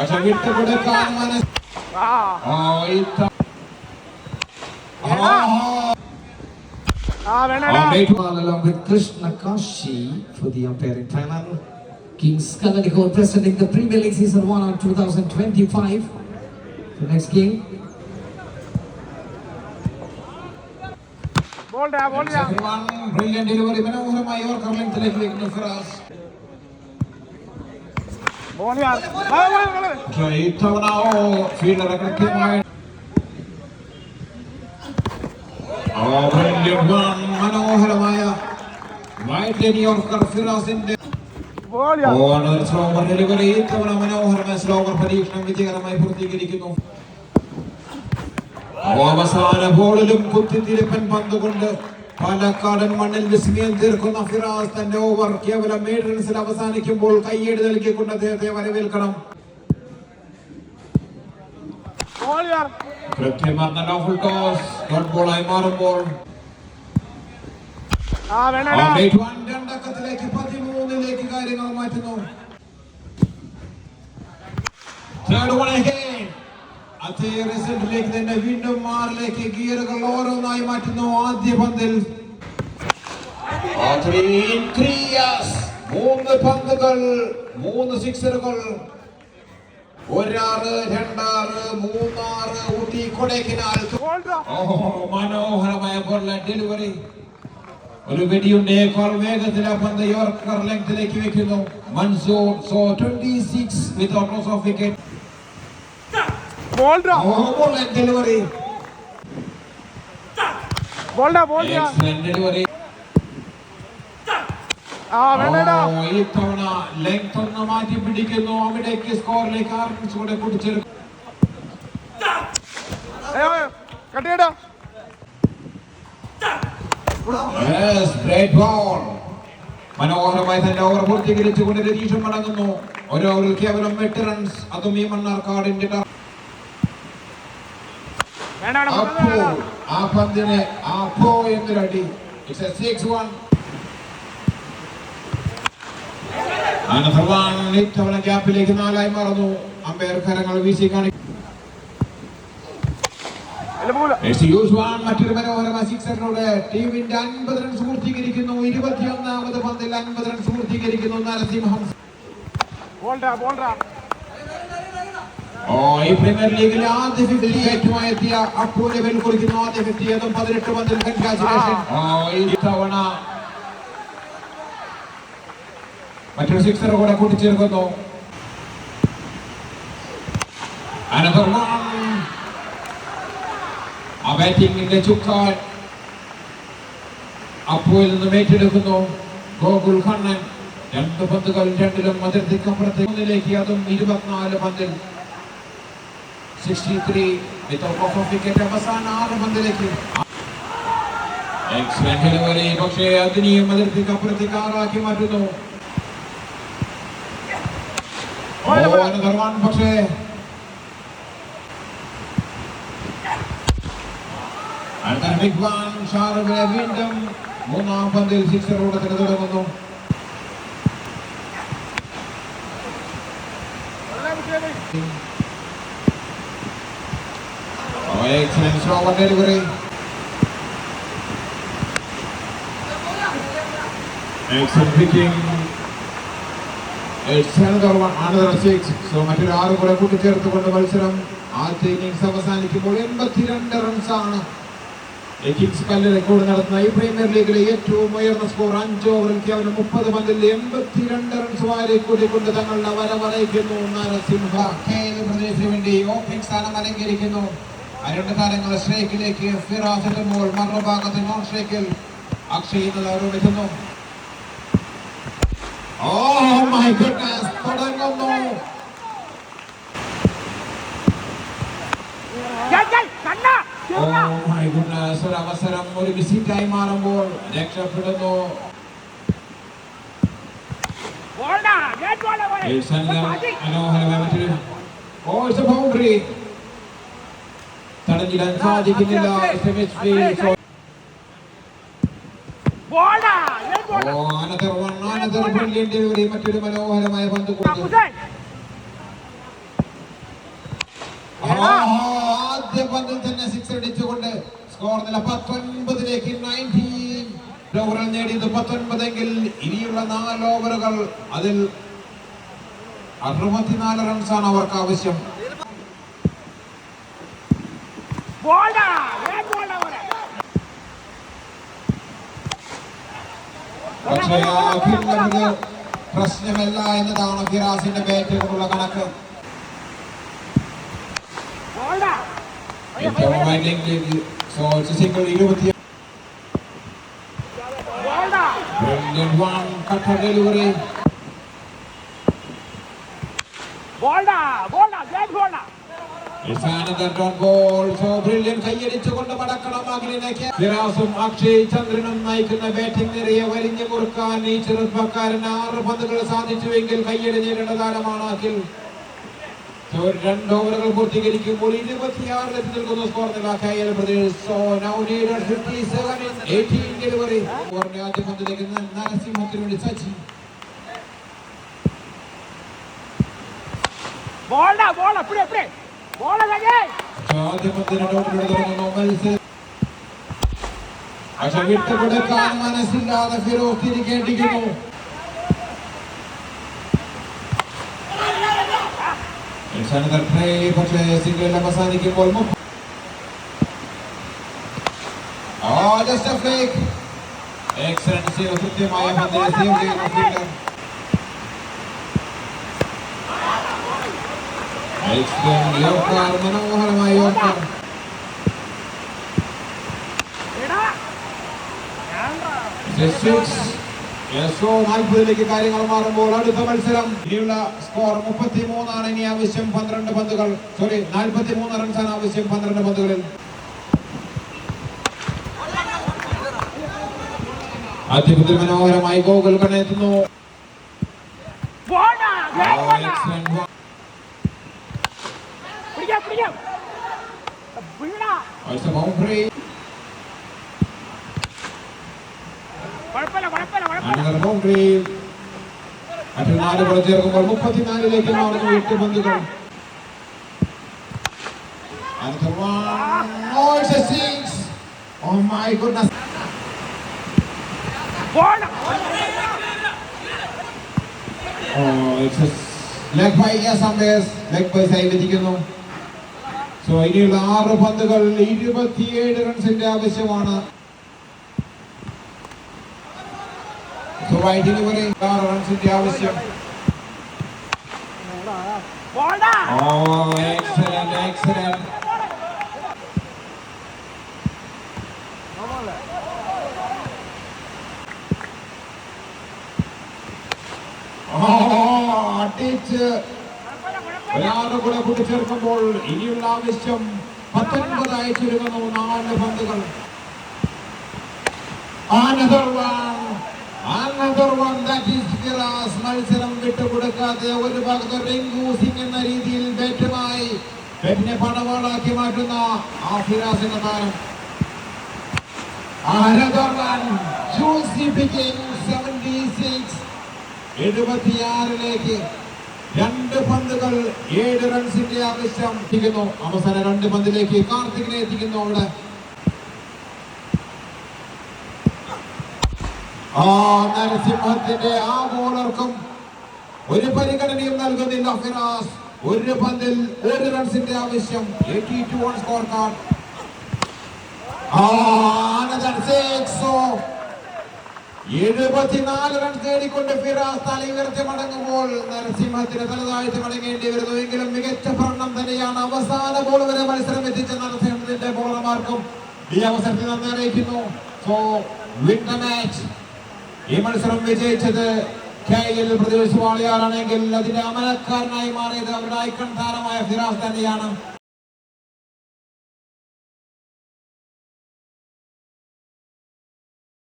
अशा विठ्ठ कुठे ताण मानस Krishna Kashi for the umpire in Thailand. Kings Kaladi Gold presenting the ah, Premier League Season 1 on 2025. The next game. Ball ah. down, ball down. Everyone, brilliant delivery. Manavuramayor, Karlin Telefleck, no for us. ഇത്തവണ ഫീൽഡറെ കൃത്യമായി. മനോഹരമായ slower delivery. ഇത്തവണ മനോഹരമായ slower പരീക്ഷണം വിജയകരമായി പൂർത്തീകരിക്കുന്നു. അവസാന ബോളിലും കുത്തിത്തിരിപ്പൻ പന്ത് കൊണ്ട് പാലക്കാടൻ മണ്ണിൽ വിസ്മയം തീർക്കുന്ന ഫിറാസ് തന്റെ ഓവർ കേവലം ഏഴ് റൺസിൽ അവസാനിക്കുമ്പോൾ കയ്യേട് നൽകിക്കൊണ്ട് അദ്ദേഹത്തെ വരവേൽക്കണം. കൃത്യമാർന്ന ടോസ് ഡോട്ട് ബോളായി മാറുമ്പോൾ. രണ്ടക്കത്തിലേക്ക് പതിമൂന്നിലേക്ക് കാര്യങ്ങൾ മാറ്റുന്നു. അതേ റിസൾട്ടിലേക്ക് തന്നെ വീണ്ടും മാറിലേക്ക് ഗിയറുകൾ ഓരോന്നായി മാറ്റുന്നു ആദ്യ പന്തിൽ. മൂന്ന് പന്തുകൾ മൂന്ന് സിക്സറുകൾ. ഒരാറ് രണ്ടാറ് മൂന്നാറ് ഊട്ടി കൊടൈക്കനാൽ. മനോഹരമായ ബോളിലെ ഡെലിവറി ഒരു വെടിയുണ്ടേക്കാൾ വേഗത്തിൽ ആ പന്ത് യോർക്കർ ലെങ്തിലേക്ക് വെക്കുന്നു. Mansoor so 26 without loss of wicket ball ഡാ ബോൾ ഡെലിവറി ബോൾഡാ ബോൾ ഡെലിവറി ആ വേണടാ ഇത്തവണ ലെങ്ത് ഒന്ന് മാറ്റി പിടിക്കുന്നു. അവിടേക്ക് സ്കോറിലേക്ക് ആറ് റൺസ് കൂടെ. മനോഹരമായി തന്റെ ഓവർ പൂർത്തീകരിച്ചുകൊണ്ട് രതീഷും മടങ്ങുന്നു ഒരു ഓവറിൽ കേവലം എട്ട് റൺസ് അതും ഈ മണ്ണാർക്കാടിന്റെ അപ്പോ ആ പന്തിന് അപ്പോ എന്നൊരടി. ഇറ്റ്സ് എ സിക്സ് വൺ ഇത്തവണ ഗ്യാപ്പിലേക്ക് നാലായി മറന്നു. അമ്പയർ കരങ്ങൾ വീശി കാണിക്കും മറ്റൊരു മനോഹരമായ സിക്സറിലൂടെ ടീമിന്റെ അൻപത് റൺസ് പൂർത്തീകരിക്കുന്നു. ഇരുപത്തിയൊന്നാമത് പന്തിൽ അൻപത് റൺസ് പൂർത്തീകരിക്കുന്നു. നരസിംഹം. ഓ ഈ പ്രീമിയർ ലീഗിലെ ആദ്യ ഫിഫ്റ്റി ഏറ്റവും എത്തിയ അപ്പൂനെ കുറിക്കുന്നു ആദ്യ ഫിഫ്റ്റി അതും പതിനെട്ട് പന്തിൽ ഓ ഇത്തവണ മറ്റൊരു സിക്സർ കൂടെ കൂട്ടിച്ചേർക്കുന്നു. ബാറ്റിംഗിന്റെ ചുക്കാൻ അപ്പുവിൽ നിന്നും ഏറ്റെടുക്കുന്നു. ഗോകുൽ കണ്ണൻ. രണ്ട് പന്തുകൾ രണ്ടിലും അതിർത്തിക്കപ്പുറത്തേക്ക് അതും ഇരുപത്തിനാല് പന്തിൽ. സിക്സ്റ്റി ത്രീ വിക്കറ്റ് അവസാന ആറ് പന്തിലേക്ക് എക്സലന്റ് ഡെലിവറി പക്ഷേ അതിനെയും അതിർത്തിക്കപ്പുറത്തേക്ക് ആറാക്കി മാറ്റുന്നു ഓ, another one, പക്ഷേ അടുത്ത ബിഗ് വാൻ ഷാറുഖിനെ വീണ്ടും മൂന്നാം പന്തിൽ സിക്സർ ഓടത്തിന് തുടങ്ങുന്നു Oh, excellent slower delivery. Excellent picking. It's another one, another six. So മറ്റൊരു ആറ് കൂടെ കൂട്ടിച്ചേർത്തുകൊണ്ട് മത്സരം ആദ്യ ഇന്നിംഗ്സ് അവസാനിക്കുമ്പോൾ എൺപത്തിരണ്ട് റൺസാണ് കിങ്സ് കല്ല് റെക്കോർഡ് നടത്തുന്ന ഈ പ്രീമിയർ ലീഗിലെ ഏറ്റവും ഉയർന്ന സ്കോർ അഞ്ച് ഓവറിൽ കേവലം മുപ്പത് പന്തിൽ എൺപത്തിരണ്ട് റൺസ് വാരി കൂടിക്കൊണ്ട് തങ്ങളുടെ വരവറയ്ക്കുന്നു നരസിംഹ. കേരള പ്രദേശത്തിന് വേണ്ടി ഓപ്പണിംഗ് സ്ഥാനം അലങ്കരിക്കുന്നു. രണ്ട് താരങ്ങൾ സ്ട്രൈക്കിലേക്ക് ഫിറാസ് എത്തുമ്പോൾ മറുഭാഗത്ത് നോൺ സ്ട്രൈക്കിൽ അക്ഷയ് എന്നത് എത്തുന്നു. ഓ മൈ ഗുഡ്നസ് തുടങ്ങുന്നു. കണ്ണാ ഓ മൈ ഗുഡ്നസ് ഒരു അവസരം ഒരു വിസിറ്റായി മാറുമ്പോൾ രക്ഷപ്പെടുന്നു. മനോഹരമായ മറ്റൊരു ഓ ഇറ്റ്സ് എ ബൗണ്ടറി തടഞ്ഞിടാൻ സാധിക്കുന്നില്ല. മറ്റൊരു മനോഹരമായ പന്ത് കൊടുത്തു. ആദ്യ പന്തിൽ തന്നെ സിക്സ് അടിച്ചുകൊണ്ട് സ്കോർ നില പത്തൊൻപതിലേക്ക് നയന്റീൻ ഓവറുകൾ നേടിയത് പത്തൊൻപതെങ്കിൽ ഇനിയുള്ള നാല് ഓവറുകൾ അതിൽ അറുപത്തിനാല് റൺസാണ് അവർക്ക് ആവശ്യം ബോൾഡാ ഏത് ബോൾഡാ പോലെ പക്ഷേ ആ ഫീൽഡർക്ക് പ്രശ്നമല്ല എന്നതാണ് ഫിറാസിന്റെ ബാറ്റ് കൊണ്ടുള്ള കണക്ക് ബോൾഡാ കൈയടിച്ചുകൊണ്ട് മടക്കണം അഖിലിനേക്ക് ഫിറാസും അക്ഷയ് ചന്ദ്രനും നയിക്കുന്ന ബാറ്റിംഗ് നിറയെ വലിഞ്ഞു മുറുക്കാൻ ഈ ചെറുപ്പക്കാരൻ ആറ് പന്തുകൾ സാധിച്ചുവെങ്കിൽ കയ്യടി നേരിടേണ്ട താരമാണ് അഖിൽ. രണ്ട് ഓവറുകൾ പൂർത്തീകരിക്കുമ്പോൾ ഇരുപത്തിയാറിലെത്തി നിൽക്കുന്ന സ്കോർ ഡെലിവറി സച്ചിൻ. ബോൾഡാ ബോൾ ബോളാ സജയ് ആദ്യ പന്തിന് ഡോട്ടിലൂടെ തുടങ്ങുന്നു. മത്സരം. പക്ഷെ വിട്ടുകൊടുക്കാൻ മനസ്സില്ലാതെ ഫിറോസ് തിരികേണ്ടിക്കുന്നു പക്ഷേ സിംഗിൾ അവസാനിക്കുമ്പോൾ മുപ്പ- ആ, just a fake. Excellent save. കൃത്യമായ പന്തിനെ സേവ് ചെയ്യുന്നു ഫീൽഡർ Excellent യോർക്കർ, മനോഹരമായ നാൽപ്പതിലേക്ക് കാര്യങ്ങൾ മാറുമ്പോൾ അടുത്ത മത്സരം. ഇനിയുള്ള സ്കോർ മുപ്പത്തി മൂന്നാണ് ഇനി ആവശ്യം പന്ത്രണ്ട് പന്തുകൾ. സോറി നാൽപ്പത്തി മൂന്ന് ആണ് ആവശ്യം പന്ത്രണ്ട് പന്തുകളിൽ. ആദ്യപത്തിൽ മനോഹരമായി ഗോകുൽ കണ്ണെത്തുന്നു ബോൾഡാ ഏത് ബോൾഡാ Excellent one. പിടിക്കാം പിടിക്കാം വീണാ It's a boundary. കുഴപ്പമില്ല കുഴപ്പമില്ല കുഴപ്പമില്ല Another boundary. മറ്റു നാല് ബോൾ ചേർക്കുമ്പോൾ മുപ്പത്തിനാലിലേക്ക് മാറുന്നു എട്ട് പന്തുകൾ Another one. Oh, it's a six. Oh my goodness. ബോൾഡാ Oh, it's a leg by yes umpires. Leg by side വിധിക്കുന്നു so ഇനിയുള്ള ആറ് പന്തുകൾ ഇരുപത്തിയേഴ് റൺസിന്റെ ആവശ്യമാണ്. സോ വൈറ്റ് ഡെലിവറി ആറ് റൺസിന്റെ ആവശ്യം. ഓ എക്സലന്റ്. Oh, അടിച്ച്. ഒരാളുടെ കൂടെ കൂട്ടിച്ചേർക്കുമ്പോൾ ഇനിയുള്ള ആവശ്യം പത്തൊൻപതായി ചുരുങ്ങുന്നു നാല് പന്തുകൾ. മത്സരം വിട്ടുകൊടുക്കാതെ ഒരു ഭാഗത്ത് റിങ്കു സിംഗ് എന്ന രീതിയിൽ ബാറ്റുമായി ബാറ്റിനെ പടവാളാക്കി മാറ്റുന്ന ആ ഫിറാസ് എന്ന താരം. Another one. 76. എഴുപത്തിയാറിലേക്ക്. രണ്ട് പന്തുകൾ ഏഴ് റൺസിന്റെ ആവശ്യം എത്തിക്കുന്നു അവസാന രണ്ട് പന്തിലേക്ക് കാർത്തികിനെ എത്തിക്കുന്നു അവിടെ. ആ നരസിംഹത്തിന്റെ ആ ബോളർക്കും ഒരു പരിഗണനയും നൽകുന്നില്ല ഫിറാസ്. ഒരു പന്തിൽ ഒരു റൺസിന്റെ ആവശ്യം. Eighty two one score card എഴുപത്തിനാല് റൺ നേടിക്കൊണ്ട് ഫിറാസ് തല ഉയർത്തി മടങ്ങുമ്പോൾ നരസിംഹത്തിന് തലതാഴ്ത്തി മടങ്ങേണ്ടി വരുന്നു. എങ്കിലും മികച്ച ഭരണം തന്നെയാണ് അവസാന ബോൾ വരെ മത്സരം എത്തിച്ച നരസിംഹത്തിന്റെ ബോളർമാർക്കും ഈ അവസരത്തിൽ നന്ദി അറിയിക്കുന്നു. സോ മാച്ച് ഈ മത്സരം വിജയിച്ചത് കെ എൽ പ്രദേശ് വാളിയാറാണെങ്കിൽ അതിന്റെ അമലക്കാരനായി മാറിയത് അവരുടെ ഐക്കൺ താരമായ ഫിറാസ് തന്നെയാണ്.